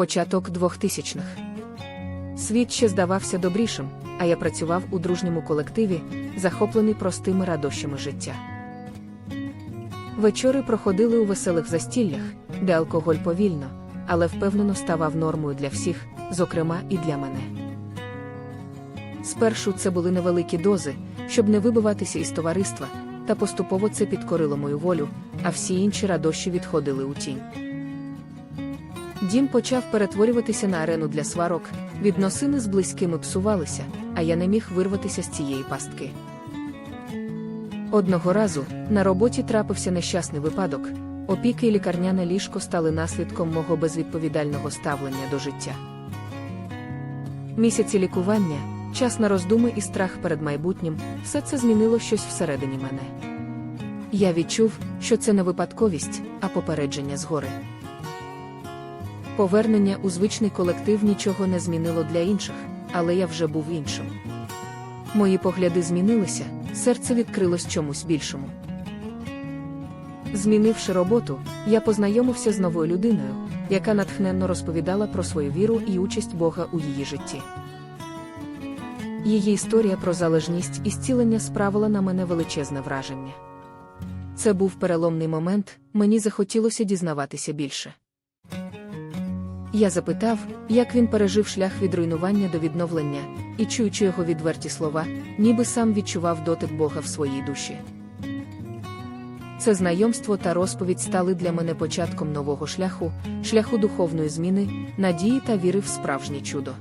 Початок 2000-х. Світ ще здавався добрішим, а я працював у дружньому колективі, захоплений простими радощами життя. Вечори проходили у веселих застіллях, де алкоголь повільно, але впевнено ставав нормою для всіх, зокрема і для мене. Спершу це були невеликі дози, щоб не вибиватися із товариства, та поступово це підкорило мою волю, а всі інші радощі відходили у тінь. Дім почав перетворюватися на арену для сварок, відносини з близькими псувалися, а я не міг вирватися з цієї пастки. Одного разу на роботі трапився нещасний випадок, опіки і лікарняне ліжко стали наслідком мого безвідповідального ставлення до життя. Місяці лікування, час на роздуми і страх перед майбутнім все це змінило щось всередині мене. Я відчув, що це не випадковість, а попередження згори. Повернення у звичний колектив нічого не змінило для інших, але я вже був іншим. Мої погляди змінилися, серце відкрилось чомусь більшому. Змінивши роботу, я познайомився з новою людиною, яка натхненно розповідала про свою віру і участь Бога у її житті. Її історія про залежність і зцілення справила на мене величезне враження. Це був переломний момент, мені захотілося дізнаватися більше. Я запитав, як він пережив шлях від руйнування до відновлення, і чуючи його відверті слова, ніби сам відчував дотик Бога в своїй душі. Це знайомство та розповідь стали для мене початком нового шляху, шляху духовної зміни, надії та віри в справжнє чудо.